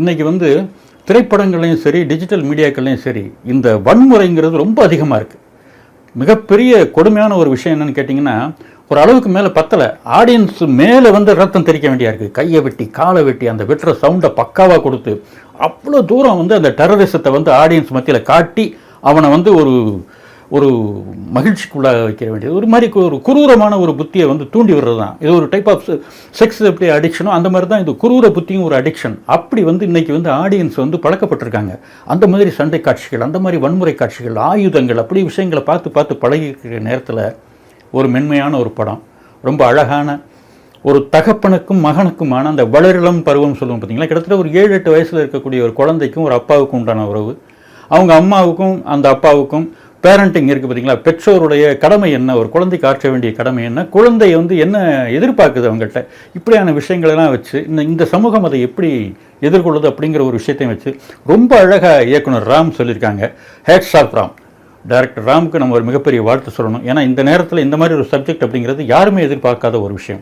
இன்றைக்கி வந்து திரைப்படங்கள்லையும் சரி டிஜிட்டல் மீடியாக்கள்லையும் சரி இந்த வன்முறைங்கிறது ரொம்ப அதிகமாக இருக்குது மிகப்பெரிய கொடுமையான ஒரு விஷயம் என்னென்னு கேட்டிங்கன்னா ஒரு அளவுக்கு மேலே பத்தலை. ஆடியன்ஸ் மேலே வந்து ரத்தம் தெரிக்க வேண்டியா இருக்குது கையை வெட்டி காலை வெட்டி அந்த வெட்டுற சவுண்டை பக்காவாக கொடுத்து அவ்வளோ தூரம் வந்து அந்த டெரரிசத்தை வந்து ஆடியன்ஸ் மத்தியில் காட்டி அவனை வந்து ஒரு ஒரு மகிழ்ச்சிக்குள்ளாக வைக்க வேண்டியது. ஒரு மாதிரி ஒரு குரூரமான ஒரு புத்தியை வந்து தூண்டி விடுறது தான் இது ஒரு டைப் ஆஃப் செக்ஸ் எப்படி அடிக்ஷனோ அந்த மாதிரி தான் இது குரூர புத்தியும் ஒரு அடிக்ஷன் அப்படி வந்து இன்றைக்கி வந்து ஆடியன்ஸ் வந்து பழக்கப்பட்டிருக்காங்க. அந்த மாதிரி சண்டை காட்சிகள் அந்த மாதிரி வன்முறை காட்சிகள் ஆயுதங்கள் அப்படி விஷயங்களை பார்த்து பார்த்து பழகிக்கிற நேரத்தில் ஒரு மென்மையான ஒரு படம். ரொம்ப அழகான ஒரு தகப்பனுக்கும் மகனுக்குமான அந்த வளரிளம் பருவம் சொல்லுவோம் பார்த்தீங்களா கிட்டத்தட்ட ஒரு ஏழு எட்டு வயசில் இருக்கக்கூடிய ஒரு குழந்தைக்கும் ஒரு அப்பாவுக்கும் உண்டான உறவு. அவங்க அம்மாவுக்கும் அந்த அப்பாவுக்கும் பேரண்டிங் இருக்குது பார்த்தீங்களா பெற்றோருடைய கடமை என்ன? ஒரு குழந்தைக்கு ஆற்ற வேண்டிய கடமை என்ன? குழந்தை வந்து என்ன எதிர்பார்க்குது அவங்கள்ட்ட? இப்படியான விஷயங்களெல்லாம் வச்சு இந்த இந்த சமூகம் அதை எப்படி எதிர்கொள்ளுது அப்படிங்கிற ஒரு விஷயத்தையும் வச்சு ரொம்ப அழகாக இயக்குனர் ராம் சொல்லியிருக்காங்க. ஹேட்ஸ் ஆஃப் ராம் டைரக்டர் ராமுக்கு நம்ம ஒரு மிகப்பெரிய வாழ்த்து சொல்லணும். ஏன்னா இந்த நேரத்தில் இந்த மாதிரி ஒரு சப்ஜெக்ட் அப்படிங்கிறது யாருமே எதிர்பார்க்காத ஒரு விஷயம்.